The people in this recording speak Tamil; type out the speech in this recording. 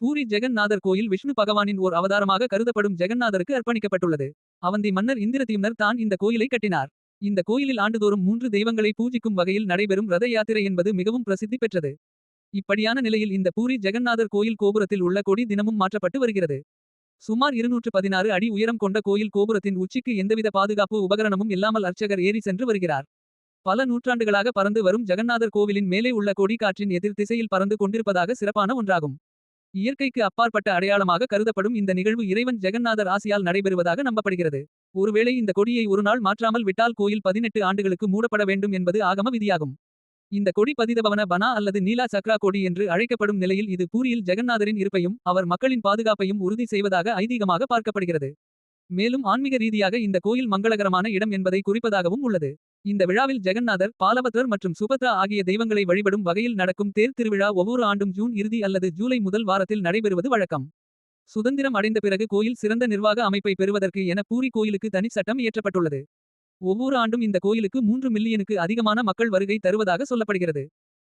பூரி ஜெகந்நாதர் கோயில் விஷ்ணு பகவானின் ஓர் அவதாரமாக கருதப்படும் ஜெகந்நாதருக்கு அர்ப்பணிக்கப்பட்டுள்ளது. அவந்தி மன்னர் இந்திரதீம்னர் தான் இந்த கோயிலை கட்டினார். இந்த கோயிலில் ஆண்டுதோறும் மூன்று தெய்வங்களை பூஜிக்கும் வகையில் நடைபெறும் ரத யாத்திரை என்பது மிகவும் பிரசித்தி பெற்றது. இப்படியான நிலையில் இந்த பூரி ஜெகந்நாதர் கோயில் கோபுரத்தில் உள்ள கொடி தினமும் மாற்றப்பட்டு வருகிறது. சுமார் 216 அடி உயரம் கொண்ட கோயில் கோபுரத்தின் உச்சிக்கு எந்தவித பாதுகாப்பு உபகரணமும் இல்லாமல் அர்ச்சகர் ஏறி சென்று வருகிறார். பல நூற்றாண்டுகளாக பறந்து வரும் ஜெகநாதர் கோவிலின் மேலே உள்ள கொடி காற்றின் எதிர் திசையில் பறந்து கொண்டிருப்பதாக சிறப்பான ஒன்றாகும். இயற்கைக்கு அப்பாற்பட்ட அடையாளமாக கருதப்படும் இந்த நிகழ்வு இறைவன் ஜெகநாதர் ஆசியால் நடைபெறுவதாக நம்பப்படுகிறது. ஒருவேளை இந்த கொடியை ஒருநாள் மாற்றாமல் விட்டால் கோயில் 18 ஆண்டுகளுக்கு மூடப்பட வேண்டும் என்பது ஆகம விதியாகும். இந்த கொடி பதிதபவன பனா அல்லது நீலா சக்ரா கொடி என்று அழைக்கப்படும் நிலையில் இது பூரியில் ஜெகநாதரின் இருப்பையும் அவர் மக்களின் பாதுகாப்பையும் உறுதி செய்வதாக ஐதீகமாக பார்க்கப்படுகிறது. மேலும் ஆன்மீக ரீதியாக இந்த கோயில் மங்களகரமான இடம் என்பதை குறிப்பதாகவும் உள்ளது. இந்த விழாவில் ஜெகநாதர் பாலபத்ரர் மற்றும் சுபத்ரா ஆகிய தெய்வங்களை வழிபடும் வகையில் நடக்கும் தேர் திருவிழா ஒவ்வொரு ஆண்டும் ஜூன் இறுதி அல்லது ஜூலை முதல் வாரத்தில் நடைபெறுவது வழக்கம். சுதந்திரம் அடைந்த பிறகு கோயில் சிறந்த நிர்வாக அமைப்பை பெறுவதற்கு என பூரி கோயிலுக்கு தனி சட்டம் இயற்றப்பட்டுள்ளது. ஒவ்வொரு ஆண்டும் இந்த கோயிலுக்கு மூன்று மில்லியனுக்கு அதிகமான மக்கள் வருகை தருவதாக சொல்லப்படுகிறது.